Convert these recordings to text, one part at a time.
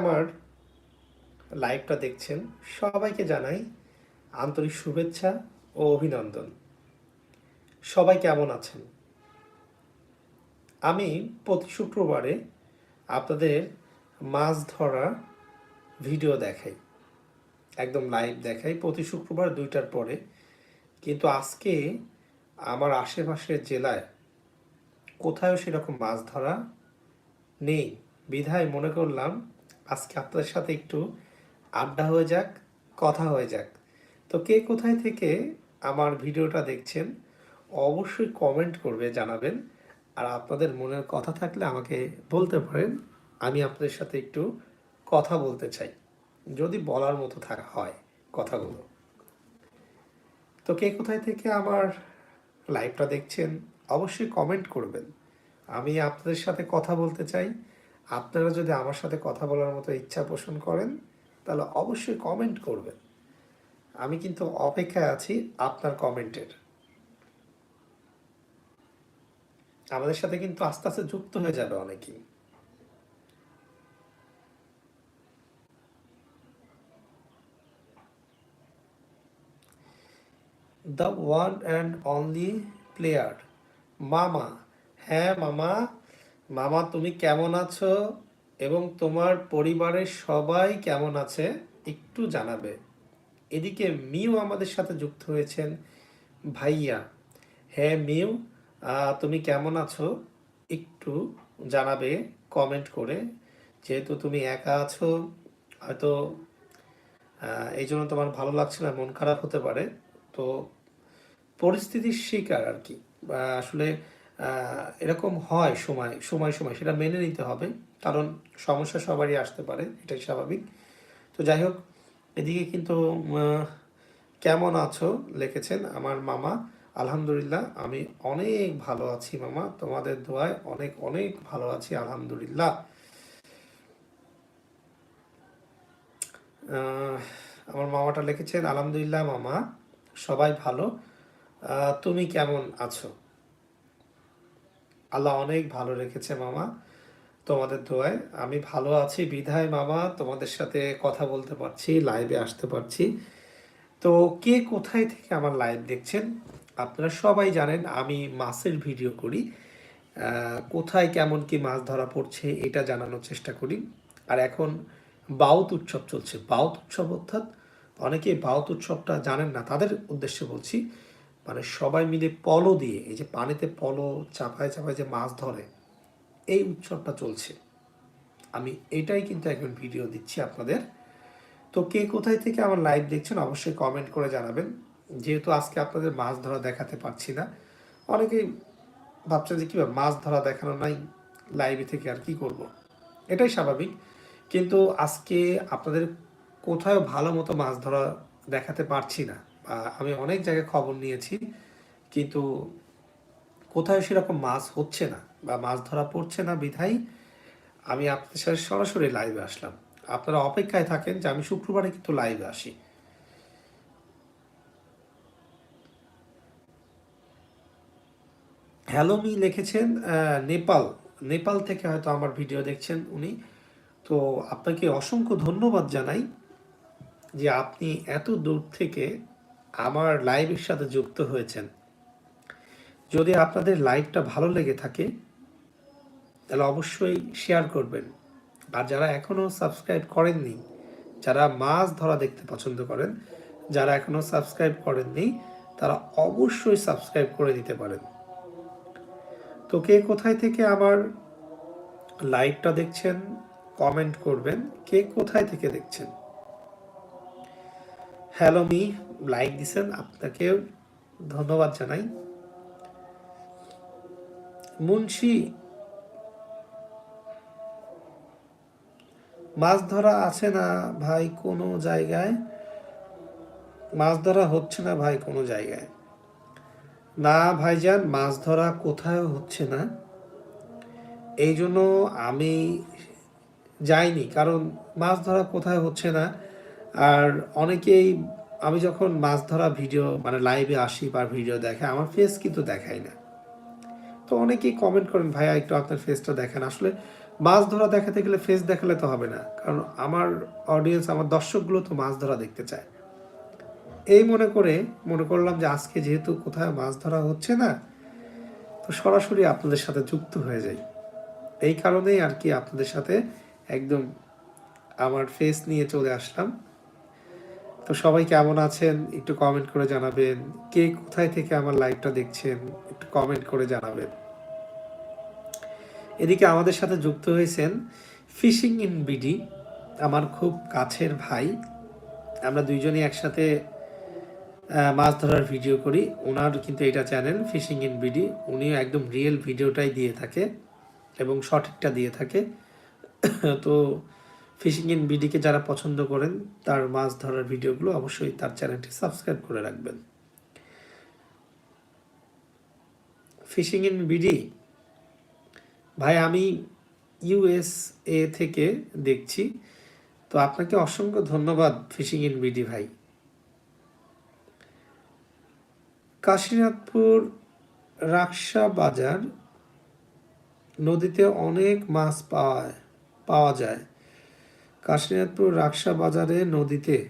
আমার লাইভটা দেখছেন, সবাইকে জানাই আন্তরিক শুভেচ্ছা ও অভিনন্দন। সবাই কেমন আছেন? আমি প্রতি শুক্রবারে আপনাদের মাছ ধরা ভিডিও দেখাই, একদম লাইভ দেখাই। প্রতি শুক্রবার দুইটার পরে। কিন্তু আজকে আমার আশেপাশের জেলায় কোথাও সেরকম মাছ ধরা নেই। বিধায় মনে করলাম আজকে আপনাদের সাথে একটু আড্ডা হয়ে যাক, কথা হয়ে যাক। তো কে কোথায় থেকে আমার ভিডিওটা দেখছেন, অবশ্যই কমেন্ট করবে, জানাবেন। আর আপনাদের মনের কথা থাকলে আমাকে বলতে পারেন, আমি আপনাদের সাথে একটু কথা বলতে চাই। যদি বলার মতো থাকা হয় কথাগুলো। তো কে কোথায় থেকে আমার লাইভটা দেখছেন, অবশ্যই কমেন্ট করবেন। আমি আপনাদের সাথে কথা বলতে চাই আপনারা যদি আমার সাথে কথা বলার মতো ইচ্ছা পোষণ করেন, তাহলে অবশ্যই কমেন্ট করবেন। আমি কিন্তু অপেক্ষায় আছি আপনার কমেন্টের আমাদের সাথে কিন্তু আস্তে আস্তে যুক্ত হয়ে যাবে অনেকেই। The one and only player মামা হ্যাঁ মামা মামা, তুমি কেমন আছো এবং তোমার পরিবারের সবাই কেমন আছে একটু জানাবে। এদিকে মিউ আমাদের সাথে যুক্ত হয়েছেন। ভাইয়া হ্যাঁ মিউ তুমি কেমন আছো? একটু জানাবে, কমেন্ট করে। যেহেতু তুমি একা আছো, হয়তো এই জন্য তোমার ভালো লাগছে না, মন খারাপ হতে পারে। তো, পরিস্থিতির শিকার আর কি। আসলে এরকম হয় সময় সময় সময়, সেটা মেনে নিতে হবে, কারণ সমস্যা সবারই আসতে পারে, এটাই স্বাভাবিক। তো যাই হোক, এদিকে কিন্তু কেমন আছো লিখেছেন আমার মামা। আলহামদুলিল্লাহ, আমি অনেক ভালো আছি মামা, তোমাদের দোয়ায় অনেক অনেক ভালো আছি, আলহামদুলিল্লাহ। আমার মামাটা লিখেছেন, আলহামদুলিল্লাহ মামা, সবাই ভালো। তুমি কেমন আছো? আল্লাহ অনেক ভালো রেখেছে মামা, তোমাদের দোয়ায়। আমি ভালো আছি, বিধায় মামা, তোমাদের সাথে কথা বলতে পারছি লাইভে আসতে পারছি। তো কে কোথায় থেকে আমার লাইভ দেখছেন? আপনারা সবাই জানেন, আমি মাছের ভিডিও করি। কোথায় কেমন কি মাছ ধরা পড়ছে, এটা জানানোর চেষ্টা করি। আর এখন বাউত উৎসব চলছে। বাউত উৎসব অর্থাৎ অনেকে বাউত উৎসবটা জানেন না, তাদের উদ্দেশ্যে বলছি মানে সবাই মিলে পলো দিয়ে, এই যে পানিতে পলো চাপায় চাপায় যে মাছ ধরে, এই উৎসবটা চলছে। আমি এটাই কিন্তু এখন ভিডিও দিচ্ছি আপনাদের। তো কে কোথায় থেকে আমার লাইভ দেখছেন অবশ্যই কমেন্ট করে জানাবেন। যেহেতু আজকে আপনাদের মাছ ধরা দেখাতে পারছি না, অনেকেই ভাবছেন যে কীভাবে মাছ ধরা দেখানো নাই লাইভে থেকে আর কি করব। এটাই স্বাভাবিক। কিন্তু আজকে আপনাদের কোথাও ভালো মতো মাছ ধরা দেখাতে পারছি না। আমি অনেক জায়গায় খবর নিয়েছি, কিন্তু কোথায় সেরকম মাছ হচ্ছে না বা মাছ ধরা পড়ছে না বিধায় আমি আপনাদের সাথে সরাসরি লাইভে আসলাম। আপনারা অপেক্ষায় থাকেন যে আমি শুক্রবারে কিন্তু লাইভে আসি। হ্যালো মি লিখেছেন নেপাল। নেপাল থেকে হয়তো আমার ভিডিও দেখছেন উনি। তো আপনাকে অসংখ্য ধন্যবাদ জানাই যে আপনি এত দূর থেকে আমার লাইভের সাথে যুক্ত হয়েছেন। যদি আপনাদের লাইভটা ভালো লেগে থাকে, তাহলে অবশ্যই শেয়ার করবেন। আর যারা এখনও সাবস্ক্রাইব করেননি, যারা মাছ ধরা দেখতে পছন্দ করেন, যারা এখনও সাবস্ক্রাইব করেননি, তারা অবশ্যই সাবস্ক্রাইব করে দিতে পারেন। তো কে কোথায় থেকে আমার লাইভটা দেখছেন, কমেন্ট করবেন। কে কোথায় থেকে দেখছেন? হ্যালো মি লাইক দিছেন আপনাকে ধন্যবাদ জানাই। মুন্সি, মাছ ধরা আছে না ভাই কোনো জায়গায়? মাছ ধরা হচ্ছে না ভাই কোনো জায়গায়? না ভাইজান, মাছ ধরা কোথায় হচ্ছে না। এই জন্য আমি যাইনি, কারণ মাছ ধরা কোথায় হচ্ছে না। আর অনেকেই আমি যখন মাছ ধরা ভিডিও মানে লাইভে আসি বা ভিডিও দেখে, আমার ফেস কিন্তু দেখাই না। তো অনেকেই কমেন্ট করেন, ভাইয়া, একটু আপনার ফেসটা দেখেন। আসলে মাছ ধরা দেখাতে গেলে ফেস দেখালে তো হবে না। কারণ আমার অডিয়েন্স আমার দর্শকগুলো তো মাছ ধরা দেখতে চায়। এই মনে করে, মনে করলাম যে আজকে যেহেতু কোথায় মাছ ধরা হচ্ছে না, তো সরাসরি আপনাদের সাথে যুক্ত হয়ে যাই। এই কারণেই আর কি আপনাদের সাথে একদম আমার ফেস নিয়ে চলে আসলাম। তো সবাই কেমন আছেন? একটু কমেন্ট করে জানাবেন। কে কোথায় থেকে আমার লাইভটা দেখছেন? একটু কমেন্ট করে জানাবেন। এদিকে আমাদের সাথে যুক্ত হয়েছেন ফিশিং ইন বিডি, আমার খুব কাছের ভাই। আমরা দুইজনই একসাথে মাছ ধরার ভিডিও করি। ওনার কিন্তু এটা চ্যানেল ফিশিং ইন বিডি। উনিও একদম রিয়েল ভিডিওটাই দিয়ে থাকে এবং সঠিকটা দিয়ে থাকে। তো ফিশিং ইন বিডিকে যারা পছন্দ করেন, তার মাছ ধরার ভিডিওগুলো অবশ্যই তার চ্যানেলটি সাবস্ক্রাইব করে রাখবেন। Fishing in BD. ভাই, আমি ইউএসএ থেকে দেখছি, তো আপনাকে অসংখ্য ধন্যবাদ ফিশিং ইন বিডি ভাই। কাশীনাথপুর রাকসা বাজার, নদীতে অনেক মাছ পাওয়া পাওয়া যায়। কাশীনাথপুর রাকসা বাজারে নদীতে।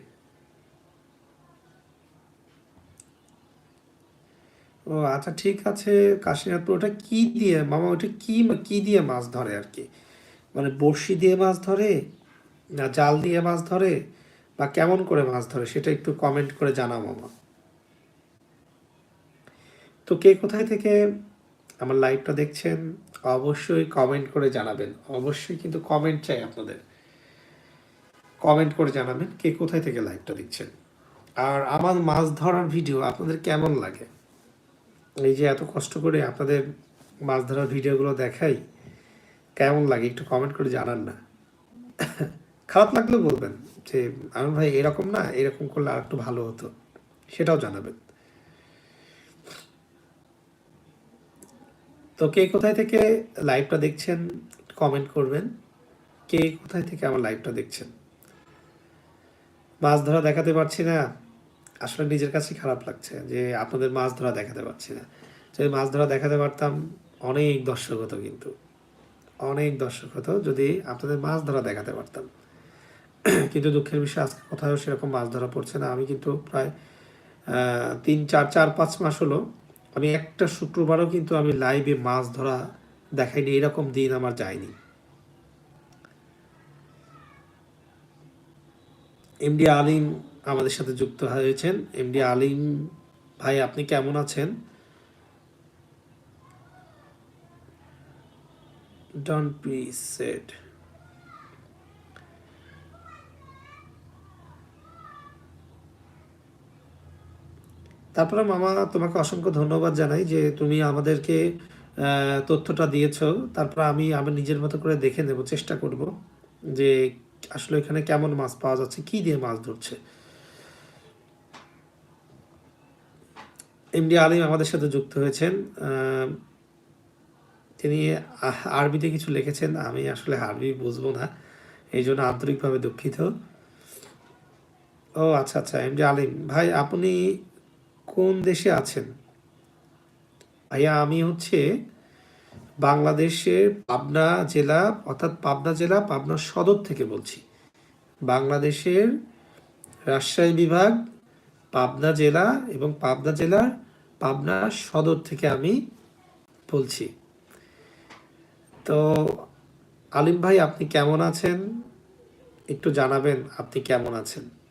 ও আচ্ছা ঠিক আছে, কাশীনাথপুর, ওটা কি দিয়ে, মামা, ওটা কি কি দিয়ে মাছ ধরে আর কি? মানে বড়শি দিয়ে মাছ ধরে না জাল দিয়ে মাছ ধরে বা কেমন করে মাছ ধরে, সেটা একটু কমেন্ট করে জানাও মামা। তো কে কোথায় থেকে আমার লাইভটা দেখছেন, অবশ্যই কমেন্ট করে জানাবেন। অবশ্যই কিন্তু কমেন্ট চাই আপনাদের। কমেন্ট করে জানাবেন কে কোথায় থেকে লাইভটা দেখছেন। আর আমার মাছ ধরার ভিডিও আপনাদের কেমন লাগে? এই যে এত কষ্ট করে আপনাদের মাছ ধরার ভিডিওগুলো দেখাই, কেমন লাগে একটু কমেন্ট করে জানান না। খারাপ লাগলেও বলবেন যে আমি ভাই, এরকম না, এরকম করলে আর একটু ভালো হতো। সেটাও জানাবেন। তো কে কোথায় থেকে লাইভটা দেখছেন, কমেন্ট করবেন। কে কোথায় থেকে আমার লাইভটা দেখছেন? মাছ ধরা দেখাতে পারছি না। আসলে নিজের কাছে খারাপ লাগছে যে আপনাদের মাছ ধরা দেখাতে পারছি না। যদি মাছ ধরা দেখাতে পারতাম, অনেক দর্শক হতো কিন্তু। অনেক দর্শক হতো যদি আপনাদের মাছ ধরা দেখাতে পারতাম। কিন্তু দুঃখের বিষয় আজকে কোথাও সেরকম মাছ ধরা পড়ছে না। আমি কিন্তু প্রায় তিন, চার চার, পাঁচ মাস হলো আমি একটা শুক্রবারও কিন্তু আমি লাইভে মাছ ধরা দেখাইনি। এরকম দিন আমার যায়নি। এমডি আলিম আমাদের সাথে যুক্ত হয়েছেন। এমডি আলিম ভাই, আপনি কেমন আছেন? ডন বি সেড তারপরে মামা, তোমাকে অসংখ্য ধন্যবাদ জানাই যে তুমি আমাদেরকে তথ্যটা দিয়েছ। তারপর আমি আমার নিজের মতো করে দেখে নেব, চেষ্টা করব যে আসলে এখানে কেমন মাছ পাওয়া যাচ্ছে, কি দিয়ে মাছ ধরছে? এমডি আলিম আমাদের সাথে যুক্ত হয়েছেন। তিনি আরবিতে কিছু লিখেছেন, আমি আসলে আরবি বুঝব না, এই জন্য আন্তরিকভাবে দুঃখিত। ও আচ্ছা আচ্ছা এমডি আলিম, ভাই, আপনি কোন দেশে আছেন? ভাইয়া, আমি হচ্ছে বাংলাদেশের পাবনা জেলা, অর্থাৎ পাবনা জেলা, পাবনা সদর থেকে বলছি। বাংলাদেশের রাজশাহী বিভাগ, পাবনা জেলা এবং পাবনা জেলার পাবনা সদর থেকে আমি বলছি। তো আলিম ভাই, আপনি কেমন আছেন? একটু জানাবেন আপনি কেমন আছেন?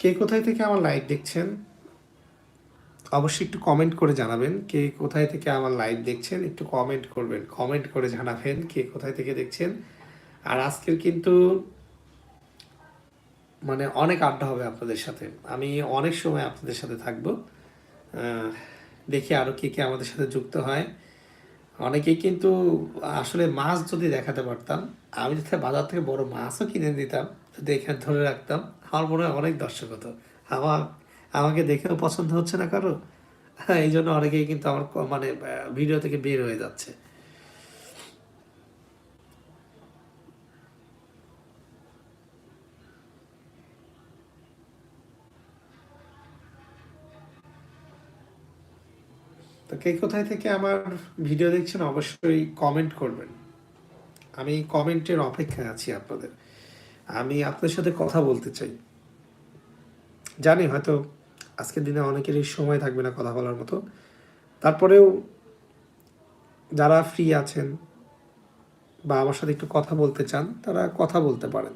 কে কোথায় থেকে আমার লাইভ দেখছেন, অবশ্যই একটু কমেন্ট করে জানাবেন। কে কোথায় থেকে আমার লাইভ দেখছেন, একটু কমেন্ট করবেন। কমেন্ট করে জানাবেন কে কোথায় থেকে দেখছেন। আর আজকের কিন্তু মানে অনেক আড্ডা হবে আপনাদের সাথে। আমি অনেক সময় আপনাদের সাথে থাকব। দেখি আরও কে কে আমাদের সাথে যুক্ত হয়। অনেকেই কিন্তু আসলে মাছ যদি দেখাতে পারতাম, আমি যদি বাজার থেকে বড় মাছও কিনে দিতাম যদি এখানে ধরে রাখতাম। আমার মনে হয় অনেক দর্শক হতো। আমার, আমাকে দেখেও পছন্দ হচ্ছে না কারও। হ্যাঁ এই জন্য অনেকেই কিন্তু আমার মানে ভিডিও থেকে বের হয়ে যাচ্ছে। তো কে কোথায় থেকে আমার ভিডিও দেখছেন অবশ্যই কমেন্ট করবেন। আমি কমেন্টের অপেক্ষায় আছি আপনাদের। আমি আপনাদের সাথে কথা বলতে চাই। জানি হয়তো আজকের দিনে অনেকেরই সময় থাকবে না কথা বলার মতো। তারপরেও যারা ফ্রি আছেন বা আমার সাথে একটু কথা বলতে চান, তারা কথা বলতে পারেন।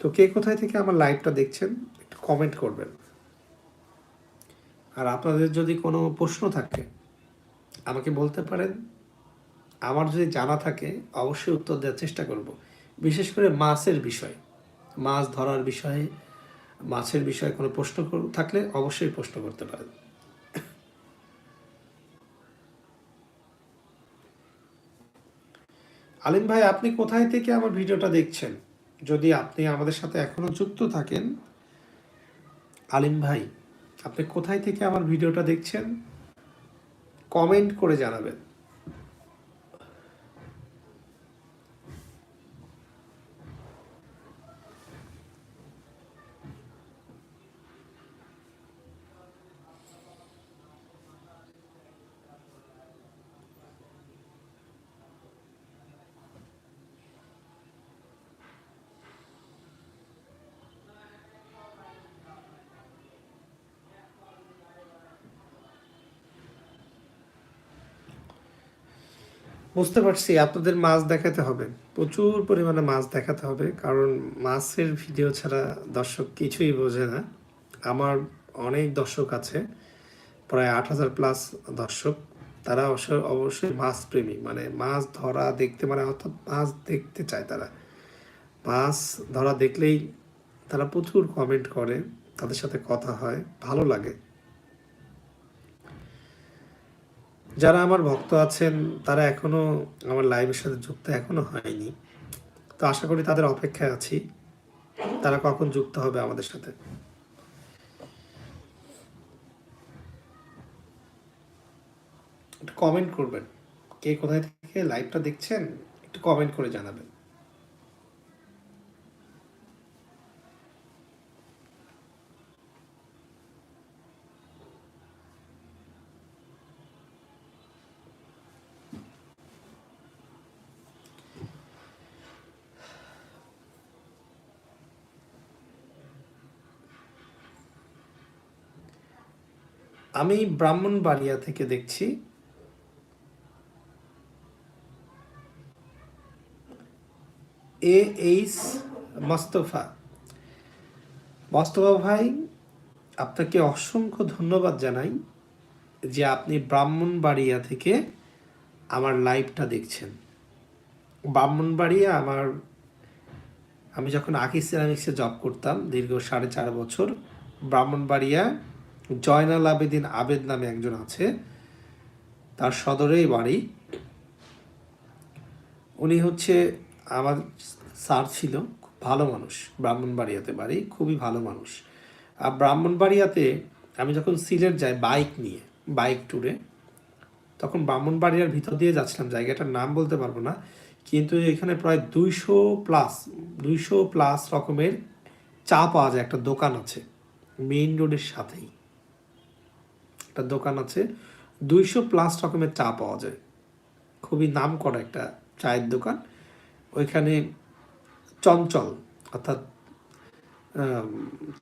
তো কে কোথায় থেকে আমার লাইভটা দেখছেন, একটু কমেন্ট করবেন। আর আপনাদের যদি কোনো প্রশ্ন থাকে, আমাকে বলতে পারেন। আমার যদি জানা থাকে, অবশ্যই উত্তর দেওয়ার চেষ্টা করব। বিশেষ করে মাছের বিষয়, মাছ ধরার বিষয়ে, মাছের বিষয়ে কোনো প্রশ্ন থাকলে অবশ্যই প্রশ্ন করতে পারেন। আলিম ভাই, আপনি কোথায় থেকে আমার ভিডিওটা দেখছেন? যদি আপনি আমাদের সাথে এখনও যুক্ত থাকেন, আলিম ভাই আপনি কোথায় থেকে আমার ভিডিওটা দেখছেন? কমেন্ট করে জানাবেন। বুঝতে পারছি, আপনাদের মাছ দেখাতে হবে। প্রচুর পরিমাণে মাছ দেখাতে হবে, কারণ মাছের ভিডিও ছাড়া দর্শক কিছুই বোঝে না। আমার অনেক দর্শক আছে, প্রায় আট হাজার প্লাস দর্শক। তারা অবশ্য- অবশ্যই মাছ প্রেমী মানে মাছ ধরা দেখতে মানে অর্থাৎ মাছ দেখতে চায় তারা। মাছ ধরা দেখলেই তারা প্রচুর কমেন্ট করে, তাদের সাথে কথা হয়, ভালো লাগে। যারা আমার ভক্ত আছেন, তারা এখনও আমার লাইভের সাথে যুক্ত এখনও হয়নি। তো আশা করি তাদের অপেক্ষায় আছি। তারা কখন যুক্ত হবে আমাদের সাথে? একটু কমেন্ট করবেন। কে কোথায় থেকে লাইভটা দেখছেন, একটু কমেন্ট করে জানাবেন। আমি ব্রাহ্মণবাড়িয়া থেকে দেখছি। A H Mostafa. মোস্তফা ভাই, আপনাকে অসংখ্য ধন্যবাদ জানাই যে আপনি ব্রাহ্মণবাড়িয়া থেকে আমার লাইভটা দেখছেন। ব্রাহ্মণবাড়িয়া আমার, আমি যখন আকিস সিরামিক্সে জব করতাম দীর্ঘ সাড়ে চার বছর, ব্রাহ্মণবাড়িয়া জয়নাল আবেদিন আবেদ নামে একজন আছে। তার সদরেই বাড়ি। উনি হচ্ছে আমার স্যার ছিল, খুব ভালো মানুষ। ব্রাহ্মণবাড়িয়াতে বাড়ি, খুবই ভালো মানুষ। আর ব্রাহ্মণবাড়িয়াতে আমি যখন সিলেট যাই বাইক নিয়ে, বাইক ট্যুরে তখন ব্রাহ্মণবাড়িয়ার ভিতর দিয়ে যাচ্ছিলাম। জায়গাটার নাম বলতে পারব না, কিন্তু এখানে প্রায় দুইশো প্লাস দুইশো প্লাস রকমের চা পাওয়া যায়, একটা দোকান আছে মেইন রোডের সাথেই। একটা দোকান আছে, দুইশো প্লাস রকমের চা পাওয়া যায়। খুবই নাম করা একটা চায়ের দোকান। ওইখানে চঞ্চল, অর্থাৎ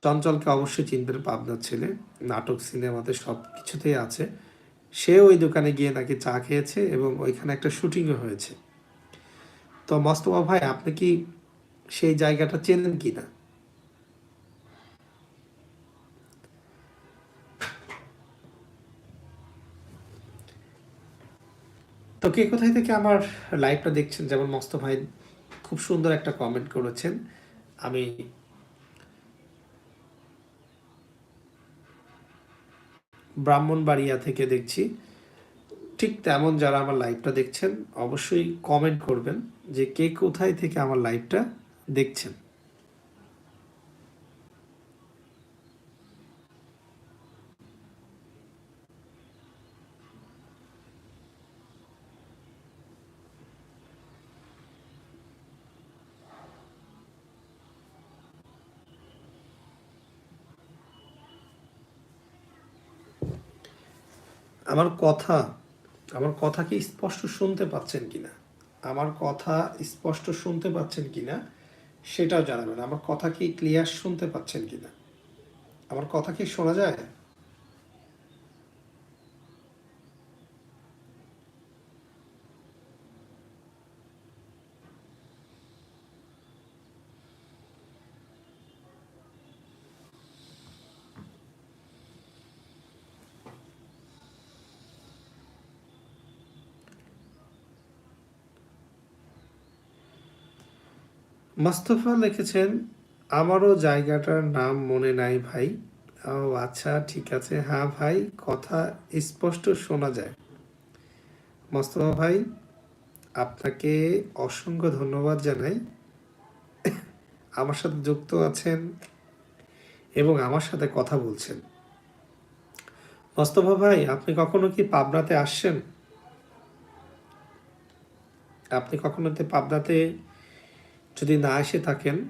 চঞ্চলকে অবশ্যই চিনবেন পাবনার ছেলে। নাটক, সিনেমাতে সব কিছুতেই আছে। সে ওই দোকানে গিয়ে নাকি চা খেয়েছে এবং ওইখানে একটা শুটিংও হয়েছে। তো মস্তফা ভাই, আপনি কি সেই জায়গাটা চেনেন কি না তো কে কোথায় থেকে আমার লাইভটা দেখছেন? যেমন মস্ত ভাই খুব সুন্দর একটা কমেন্ট করেছেন। আমি ব্রাহ্মণবাড়িয়া থেকে দেখছি। ঠিক তেমন যারা আমার লাইভটা দেখছেন, অবশ্যই কমেন্ট করবেন যে কে কোথায় থেকে আমার লাইভটা দেখছেন। আমার কথা আমার কথা কি স্পষ্ট শুনতে পাচ্ছেন কিনা? আমার কথা স্পষ্ট শুনতে পাচ্ছেন কিনা? সেটাও জানাবেন। আমার কথা কি ক্লিয়ার শুনতে পাচ্ছেন কিনা? আমার কথা কি শোনা যায়? মোস্তফা লিখেছেন, আমারও জায়গাটার নাম মনে নাই ভাই। ও আচ্ছা ঠিক আছে। হ্যাঁ ভাই, কথা স্পষ্ট শোনা যায়। মোস্তফা ভাই, আপনাকে অসংখ্য ধন্যবাদ জানাই। আমার সাথে যুক্ত আছেন এবং আমার সাথে কথা বলছেন। মোস্তফা ভাই, আপনি কখনো কি পাবনাতে আসছেন? আপনি কখনো পাবনাতে যদি না এসে থাকেন,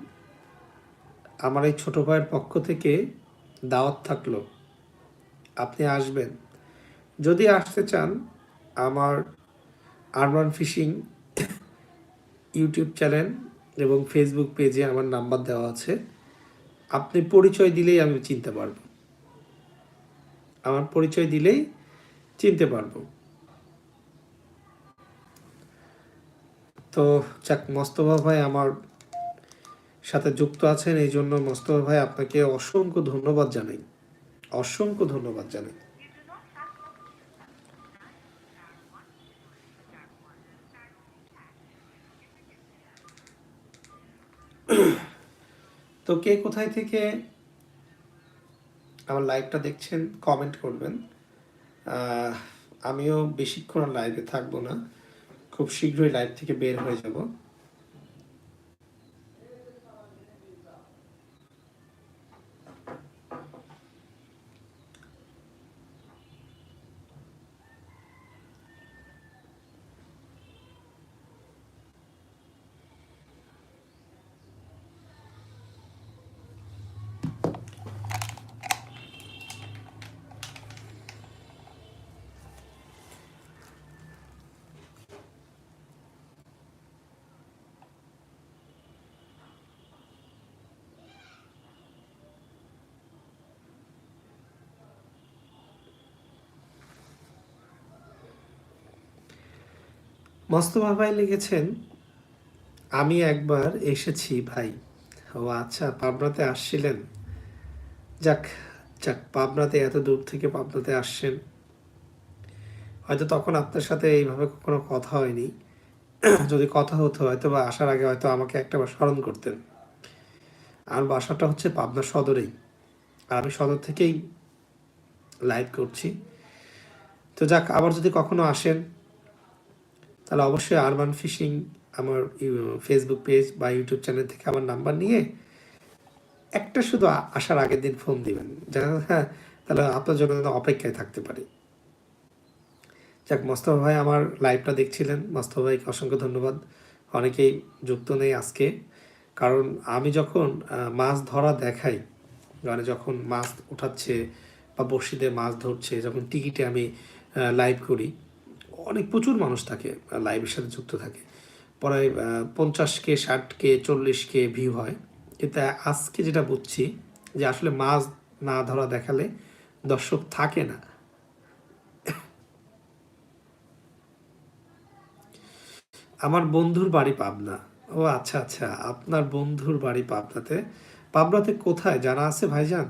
আমার এই ছোটো ভাইয়ের পক্ষ থেকে দাওয়াত থাকল। আপনি আসবেন। যদি আসতে চান, আমার আরবান ফিশিং ইউটিউব চ্যানেল এবং ফেসবুক পেজে আমার নাম্বার দেওয়া আছে। আপনি পরিচয় দিলেই আমি চিনতে পারব। আমার পরিচয় দিলেই চিনতে পারব। তো যাক, মোস্তফা ভাই আমার সাথে যুক্ত আছেন, এই জন্য মোস্তফা ভাই আপনাকে অসংখ্য ধন্যবাদ জানাই। অসংখ্য ধন্যবাদ জানাই। তো কে কোথায় থেকে আমার লাইভটা দেখছেন কমেন্ট করবেন। আমিও বেশিক্ষণ লাইভে থাকব না। খুব শীঘ্রই লাইভ থেকে বের হয়ে যাব। মোস্তফা ভাই লিখেছেন, আমি একবার এসেছি ভাই। ও আচ্ছা পাবনাতে আসছিলেন। যাক যাক, পাবনাতে এত দূর থেকে পাবনাতে আসছেন। হয়তো তখন আপনার সাথে এইভাবে কোনো কথা হয়নি। যদি কথা হতো হয়তো বা আসার আগে হয়তো আমাকে একটাবার স্মরণ করতেন। আর বাসাটা হচ্ছে পাবনা সদরেই। আর আমি সদর থেকেই লাইভ করছি। তো যাক, আবার যদি কখনো আসেন তাহলে অবশ্যই আরবান ফিশিং আমার ফেসবুক পেজ বা ইউটিউব চ্যানেল থেকে আমার নাম্বার নিয়ে একটা শুধু আসার আগের দিন ফোন দিবেন। যেন হ্যাঁ তাহলে আপনার জন্য অপেক্ষায় থাকতে পারি। যাক, মোস্তফা ভাই আমার লাইভটা দেখছিলেন। মোস্তফা ভাইকে অসংখ্য ধন্যবাদ। অনেকেই যুক্ত নেই আজকে। কারণ আমি যখন মাছ ধরা দেখাই মানে যখন মাছ উঠাচ্ছে বা বড়শিতে মাছ ধরছে, যখন টিকিটে আমি লাইভ করি অনেক প্রচুর মানুষ থাকে লাইভের সাথে যুক্ত থাকে। প্রায় পঞ্চাশ কে ষাট কে চল্লিশ কে ভিউ হয়। কিন্তু আজকে যেটা বুঝছি যে আসলে মাছ না ধরা দেখালে দর্শক থাকে না। আমার বন্ধুর বাড়ি পাবনা। ও আচ্ছা আচ্ছা আপনার বন্ধুর বাড়ি পাবনাতে। পাবনাতে কোথায়? জানা আছে ভাইজান?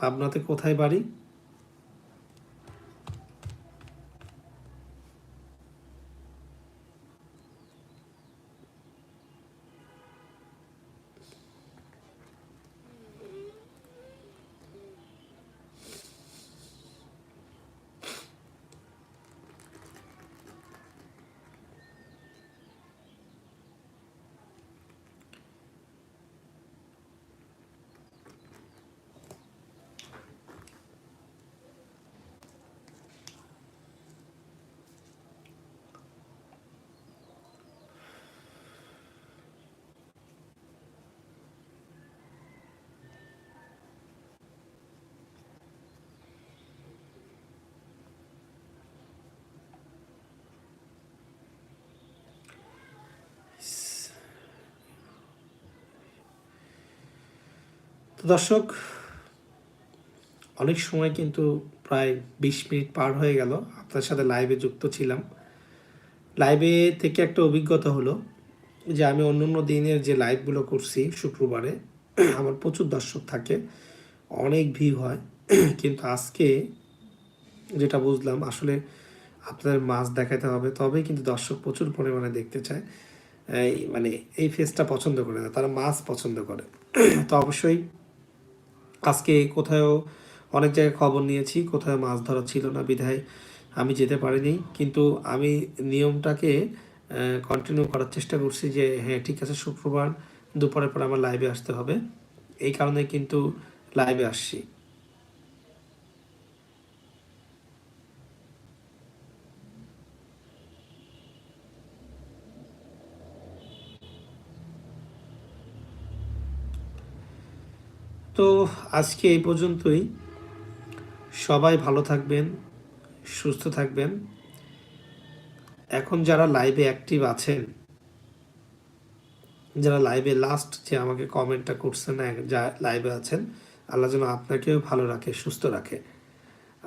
পাবনাতে কোথায় বাড়ি? তো দর্শক, অনেক সময় কিন্তু প্রায় বিশ মিনিট পার হয়ে গেল। আপনার সাথে লাইভে যুক্ত ছিলাম। লাইভে থেকে একটা অভিজ্ঞতা হলো যে আমি অন্য অন্য দিনের যে লাইভগুলো করছি শুক্রবারে, আমার প্রচুর দর্শক থাকে, অনেক ভিড় হয়। কিন্তু আজকে যেটা বুঝলাম, আসলে আপনাদের মাছ দেখাতে হবে, তবেই কিন্তু দর্শক প্রচুর পরিমাণে দেখতে চায়। মানে এই ফেসটা পছন্দ করে না, তারা মাছ পছন্দ করে। তো অবশ্যই আজকে কোথাও অনেক জায়গায় খবর নিয়েছি কোথাও মাছ ধরা ছিল না বিধায় আমি যেতে পারিনি। কিন্তু আমি নিয়মটাকে কন্টিনিউ করার চেষ্টা করছি যে হ্যাঁ ঠিক আছে, শুক্রবার দুপুরের পর আমার লাইভে আসতে হবে। এই কারণে কিন্তু লাইভে আসছি। তো আজকে এই পর্যন্তই। সবাই ভালো থাকবেন, সুস্থ থাকবেন। এখন যারা লাইভে অ্যাক্টিভ আছেন, যারা লাইভে লাস্ট যে আমাকে কমেন্টটা করছেন যা লাইভে আছেন, আল্লাহ যেন আপনাকেও ভালো রাখে, সুস্থ রাখে।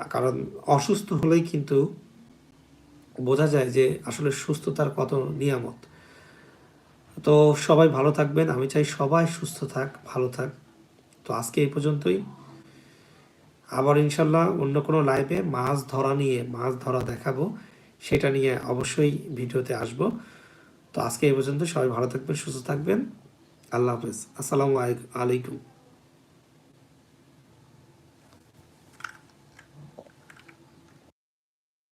কারণ অসুস্থ হলেই কিন্তু বোঝা যায় যে আসলে সুস্থতার কত নিয়ামত। তো সবাই ভালো থাকবেন, আমি চাই সবাই সুস্থ থাক, ভালো থাক। তো আজকে এই পর্যন্তই। আবার ইনশাল্লাহ অন্য কোনো লাইভে মাছ ধরা নিয়ে, মাছ ধরা দেখাবো, সেটা নিয়ে অবশ্যই ভিডিওতে আসব। তো আজকে এই পর্যন্ত সবাই ভালো থাকবেন, সুস্থ থাকবেন। আল্লাহ হাফেজ। আসসালামু আলাইকুম।